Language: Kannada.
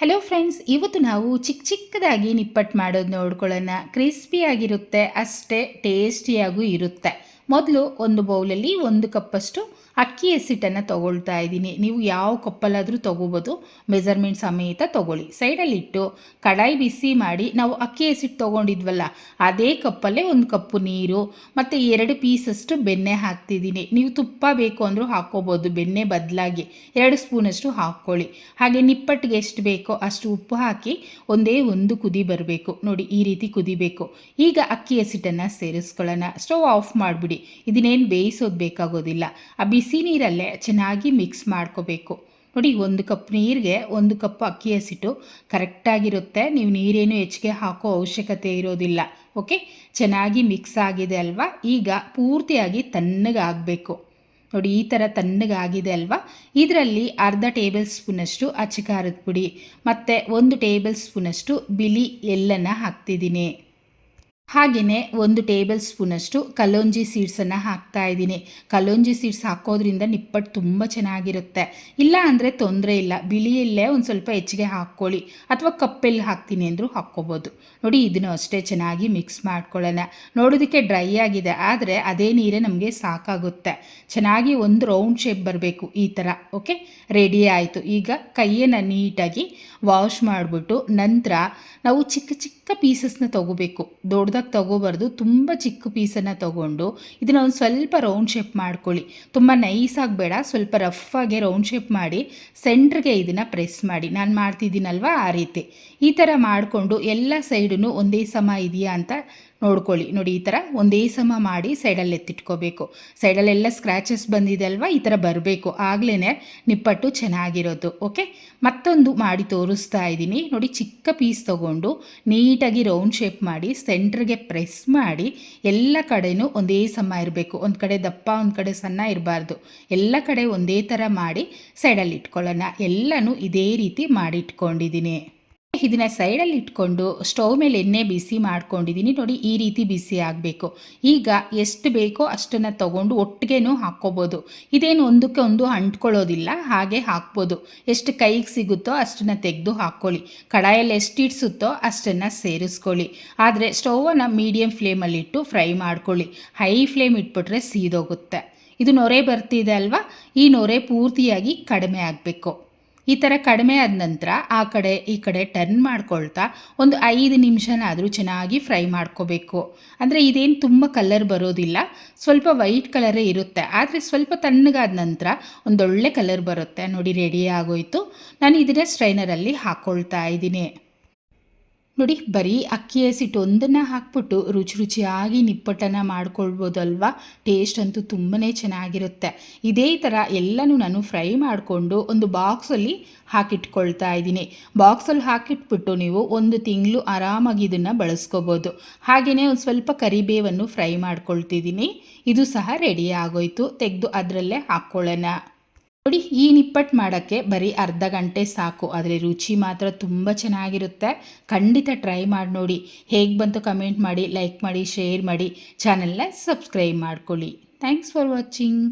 ಹಲೋ ಫ್ರೆಂಡ್ಸ್ ಇವತ್ತು ನಾವು ಚಿಕ್ಕ ಚಿಕ್ಕದಾಗಿ ನಿಪ್ಪಟ್ಟು ಮಾಡೋದು ನೋಡ್ಕೊಳ್ಳೋಣ. ಕ್ರಿಸ್ಪಿಯಾಗಿರುತ್ತೆ ಅಷ್ಟೇ ಟೇಸ್ಟಿಯಾಗೂ ಇರುತ್ತೆ. ಮೊದಲು ಒಂದು ಬೌಲಲ್ಲಿ ಒಂದು ಕಪ್ಪಷ್ಟು ಅಕ್ಕಿ ಹಸಿಟ್ಟನ್ನು ತೊಗೊಳ್ತಾ ಇದ್ದೀನಿ. ನೀವು ಯಾವ ಕಪ್ಪಲ್ಲಾದರೂ ತೊಗೋಬೋದು ಮೆಜರ್ಮೆಂಟ್ ಸಮೇತ ತೊಗೊಳ್ಳಿ. ಸೈಡಲ್ಲಿಟ್ಟು ಕಡಾಯಿ ಬಿಸಿ ಮಾಡಿ, ನಾವು ಅಕ್ಕಿ ಹಸಿಟ್ಟು ತೊಗೊಂಡಿದ್ವಲ್ಲ, ಅದೇ ಕಪ್ಪಲ್ಲೇ ಒಂದು ಕಪ್ಪು ನೀರು, ಮತ್ತು ಎರಡು ಪೀಸಷ್ಟು ಬೆಣ್ಣೆ ಹಾಕ್ತಿದ್ದೀನಿ. ನೀವು ತುಪ್ಪ ಬೇಕು ಅಂದರೂ ಹಾಕ್ಕೋಬೋದು, ಬೆಣ್ಣೆ ಬದಲಾಗಿ ಎರಡು ಸ್ಪೂನಷ್ಟು ಹಾಕ್ಕೊಳ್ಳಿ. ಹಾಗೆ ನಿಪ್ಪಟ್ಟಿಗೆ ಎಷ್ಟು ಬೇಕೋ ಅಷ್ಟು ಉಪ್ಪು ಹಾಕಿ ಒಂದೇ ಒಂದು ಕುದಿ ಬರಬೇಕು. ನೋಡಿ, ಈ ರೀತಿ ಕುದಿಬೇಕು. ಈಗ ಅಕ್ಕಿ ಹಸಿಟ್ಟನ್ನು ಸೇರಿಸ್ಕೊಳ್ಳೋಣ. ಸ್ಟವ್ ಆಫ್ ಮಾಡಿಬಿಡಿ. ಇದನ್ನೇನು ಬೇಯಿಸೋದು ಬೇಕಾಗೋದಿಲ್ಲ. ಆ ಬಿಸಿ ನೀರಲ್ಲೇ ಚೆನ್ನಾಗಿ ಮಿಕ್ಸ್ ಮಾಡ್ಕೋಬೇಕು. ನೋಡಿ, ಒಂದು ಕಪ್ ನೀರಿಗೆ ಒಂದು ಕಪ್ ಅಕ್ಕಿ ಹಸಿಟ್ಟು ಕರೆಕ್ಟಾಗಿರುತ್ತೆ. ನೀವು ನೀರೇನು ಹೆಚ್ಚಿಗೆ ಹಾಕೋ ಅವಶ್ಯಕತೆ ಇರೋದಿಲ್ಲ. ಓಕೆ? ಚೆನ್ನಾಗಿ ಮಿಕ್ಸ್ ಆಗಿದೆ ಅಲ್ವಾ? ಈಗ ಪೂರ್ತಿಯಾಗಿ ತಣ್ಣಗಾಗಬೇಕು. ನೋಡಿ, ಈ ಥರ ತಣ್ಣಗಾಗಿದೆ ಅಲ್ವಾ? ಇದರಲ್ಲಿ ಅರ್ಧ ಟೇಬಲ್ ಸ್ಪೂನಷ್ಟು ಅಚ್ಚಕಾರದ ಪುಡಿ, ಮತ್ತು ಒಂದು ಟೇಬಲ್ ಸ್ಪೂನಷ್ಟು ಬಿಳಿ ಎಲ್ಲನ್ನು ಹಾಕ್ತಿದ್ದೀನಿ. ಹಾಗೆಯೇ ಒಂದು ಟೇಬಲ್ ಸ್ಪೂನಷ್ಟು ಕಲ್ಲೊಂಜಿ ಸೀಡ್ಸನ್ನು ಹಾಕ್ತಾ ಇದ್ದೀನಿ. ಕಲ್ಲೊಂಜಿ ಸೀಡ್ಸ್ ಹಾಕೋದ್ರಿಂದ ನಿಪ್ಪಟ್ಟು ತುಂಬ ಚೆನ್ನಾಗಿರುತ್ತೆ. ಇಲ್ಲ ಅಂದರೆ ತೊಂದರೆ ಇಲ್ಲ. ಬಿಳಿಯಲ್ಲೇ ಒಂದು ಸ್ವಲ್ಪ ಹೆಚ್ಚಿಗೆ ಹಾಕ್ಕೊಳ್ಳಿ. ಅಥವಾ ಕಪ್ಪೆಲ್ಲಿ ಹಾಕ್ತೀನಿ ಅಂದರೂ ಹಾಕ್ಕೋಬೋದು. ನೋಡಿ, ಇದನ್ನು ಅಷ್ಟೇ ಚೆನ್ನಾಗಿ ಮಿಕ್ಸ್ ಮಾಡ್ಕೊಳ್ಳೋಣ. ನೋಡೋದಕ್ಕೆ ಡ್ರೈ ಆಗಿದೆ. ಆದರೆ ಅದೇ ನೀರೇ ನಮಗೆ ಸಾಕಾಗುತ್ತೆ. ಚೆನ್ನಾಗಿ ಒಂದು ರೌಂಡ್ ಶೇಪ್ ಬರಬೇಕು ಈ ಥರ ಓಕೆ? ರೆಡಿ ಆಯಿತು. ಈಗ ಕೈಯನ್ನು ನೀಟಾಗಿ ವಾಶ್ ಮಾಡಿಬಿಟ್ಟು ನಂತರ ನಾವು ಚಿಕ್ಕ ಚಿಕ್ಕ ಪೀಸಸ್ನ ತೊಗೋಬೇಕು. ದೊಡ್ಡದಾಗಿ ತಗೋಬಾರ್ದು, ತುಂಬ ಚಿಕ್ಕ ಪೀಸನ್ನು ತೊಗೊಂಡು ಇದನ್ನು ಒಂದು ಸ್ವಲ್ಪ ರೌಂಡ್ ಶೇಪ್ ಮಾಡ್ಕೊಳ್ಳಿ. ತುಂಬ ನೈಸಾಗಿ ಬೇಡ, ಸ್ವಲ್ಪ ರಫಾಗೆ ರೌಂಡ್ ಶೇಪ್ ಮಾಡಿ ಸೆಂಟ್ರಿಗೆ ಇದನ್ನು ಪ್ರೆಸ್ ಮಾಡಿ. ನಾನು ಮಾಡ್ತಿದ್ದೀನಲ್ವ ಆ ರೀತಿ. ಈ ಥರ ಮಾಡಿಕೊಂಡು ಎಲ್ಲ ಸೈಡೂ ಒಂದೇ ಸಮ ಇದೆಯಾ ಅಂತ ನೋಡ್ಕೊಳ್ಳಿ. ನೋಡಿ, ಈ ಥರ ಒಂದೇ ಸಮ ಮಾಡಿ ಸೈಡಲ್ಲಿ ಎತ್ತಿಟ್ಕೋಬೇಕು. ಸೈಡಲ್ಲೆಲ್ಲ ಸ್ಕ್ರ್ಯಾಚಸ್ ಬಂದಿದೆ ಅಲ್ವಾ? ಈ ಥರ ಬರಬೇಕು. ಆಗಲೇ ನಿಪ್ಪಟ್ಟು ಚೆನ್ನಾಗಿರೋದು ಓಕೆ ಮತ್ತೊಂದು ಮಾಡಿ ತೋರಿಸ್ತಾ ಇದ್ದೀನಿ. ನೋಡಿ, ಚಿಕ್ಕ ಪೀಸ್ ತೊಗೊಂಡು ನೀಟಾಗಿ ರೌಂಡ್ ಶೇಪ್ ಮಾಡಿ ಸೆಂಟ್ರಿಗೆ ಪ್ರೆಸ್ ಮಾಡಿ, ಎಲ್ಲ ಕಡೆಯೂ ಒಂದೇ ಸಮ ಇರಬೇಕು. ಒಂದು ಕಡೆ ದಪ್ಪ, ಒಂದು ಕಡೆ ಸಣ್ಣ ಇರಬಾರ್ದು. ಎಲ್ಲ ಕಡೆ ಒಂದೇ ಥರ ಮಾಡಿ ಸೈಡಲ್ಲಿ ಇಟ್ಕೊಳ್ಳೋಣ. ಎಲ್ಲನೂ ಇದೇ ರೀತಿ ಮಾಡಿ ಇಟ್ಕೊಂಡಿದ್ದೀನಿ ಇದನ್ನು ಸೈಡಲ್ಲಿ ಇಟ್ಕೊಂಡು ಸ್ಟೌವ್ ಮೇಲೆ ಎಣ್ಣೆ ಬಿಸಿ ಮಾಡ್ಕೊಂಡಿದ್ದೀನಿ ನೋಡಿ ಈ ರೀತಿ ಬಿಸಿ ಆಗಬೇಕು. ಈಗ ಎಷ್ಟು ಬೇಕೋ ಅಷ್ಟನ್ನು ತಗೊಂಡು ಒಟ್ಟಿಗೆನೂ ಹಾಕ್ಕೋಬೋದು. ಇದೇನು ಒಂದಕ್ಕೆ ಒಂದು ಅಂಟ್ಕೊಳ್ಳೋದಿಲ್ಲ, ಹಾಗೆ ಹಾಕ್ಬೋದು. ಎಷ್ಟು ಕೈಗೆ ಸಿಗುತ್ತೋ ಅಷ್ಟನ್ನು ತೆಗೆದು ಹಾಕ್ಕೊಳ್ಳಿ. ಕಡಾಯಲ್ಲಿ ಎಷ್ಟು ಇಡ್ಸುತ್ತೋ ಅಷ್ಟನ್ನು ಸೇರಿಸ್ಕೊಳ್ಳಿ. ಆದರೆ ಸ್ಟೌವನ್ನು ಮೀಡಿಯಮ್ ಫ್ಲೇಮಲ್ಲಿಟ್ಟು ಫ್ರೈ ಮಾಡ್ಕೊಳ್ಳಿ. ಹೈ ಫ್ಲೇಮ್ ಇಟ್ಬಿಟ್ರೆ ಸೀದೋಗುತ್ತೆ. ಇದು ನೊರೆ ಬರ್ತಿದೆ ಅಲ್ವಾ? ಈ ನೊರೆ ಪೂರ್ತಿಯಾಗಿ ಕಡಿಮೆ ಆಗಬೇಕು. ಈ ಥರ ಕಡಿಮೆ ಆದ ನಂತರ ಆ ಕಡೆ, ಈ ಕಡೆ ಟರ್ನ್ ಮಾಡ್ಕೊಳ್ತಾ ಒಂದು ಐದು ನಿಮಿಷನಾದರೂ ಚೆನ್ನಾಗಿ ಫ್ರೈ ಮಾಡ್ಕೋಬೇಕು. ಅಂದರೆ ಇದೇನು ತುಂಬ ಕಲರ್ ಬರೋದಿಲ್ಲ. ಸ್ವಲ್ಪ ವೈಟ್ ಕಲರೇ ಇರುತ್ತೆ. ಆದರೆ ಸ್ವಲ್ಪ ತಣ್ಣಗಾದ ನಂತರ ಒಂದೊಳ್ಳೆ ಕಲರ್ ಬರುತ್ತೆ. ನೋಡಿ ರೆಡಿ ಆಗೋಯಿತು. ನಾನು ಇದನ್ನೇ ಸ್ಟ್ರೈನರಲ್ಲಿ ಹಾಕ್ಕೊಳ್ತಾ ಇದ್ದೀನಿ. ನೋಡಿ, ಬರೀ ಅಕ್ಕಿ ಹಸಿಟ್ಟು ಒಂದನ್ನು ಹಾಕ್ಬಿಟ್ಟು ರುಚಿ ರುಚಿಯಾಗಿ ನಿಪ್ಪಟ್ಟನ್ನು ಮಾಡ್ಕೊಳ್ಬೋದಲ್ವಾ? ಟೇಸ್ಟ್ ಅಂತೂ ತುಂಬಾ ಚೆನ್ನಾಗಿರುತ್ತೆ. ಇದೇ ಥರ ಎಲ್ಲನೂ ನಾನು ಫ್ರೈ ಮಾಡಿಕೊಂಡು ಒಂದು ಬಾಕ್ಸಲ್ಲಿ ಹಾಕಿಟ್ಕೊಳ್ತಾ ಇದ್ದೀನಿ. ಬಾಕ್ಸಲ್ಲಿ ಹಾಕಿಟ್ಬಿಟ್ಟು ನೀವು ಒಂದು ತಿಂಗಳು ಆರಾಮಾಗಿ ಇದನ್ನು ಬಳಸ್ಕೋಬೋದು. ಹಾಗೆಯೇ ಒಂದು ಸ್ವಲ್ಪ ಕರಿಬೇವನ್ನು ಫ್ರೈ ಮಾಡ್ಕೊಳ್ತಿದ್ದೀನಿ. ಇದು ಸಹ ರೆಡಿ ಆಗೋಯ್ತು. ತೆಗೆದು ಅದರಲ್ಲೇ ಹಾಕ್ಕೊಳ್ಳೋಣ. ನೋಡಿ, ಈ ನಿಪ್ಪಟ್ಟು ಮಾಡೋಕ್ಕೆ ಬರೀ ಅರ್ಧ ಗಂಟೆ ಸಾಕು. ಆದರೆ ರುಚಿ ಮಾತ್ರ ತುಂಬ ಚೆನ್ನಾಗಿರುತ್ತೆ. ಖಂಡಿತ ಟ್ರೈ ಮಾಡಿ ನೋಡಿ. ಹೇಗೆ ಬಂತು ಕಮೆಂಟ್ ಮಾಡಿ ಲೈಕ್ ಮಾಡಿ ಶೇರ್ ಮಾಡಿ. ಚಾನಲ್ನ ಸಬ್ಸ್ಕ್ರೈಬ್ ಮಾಡ್ಕೊಳ್ಳಿ. Thanks for watching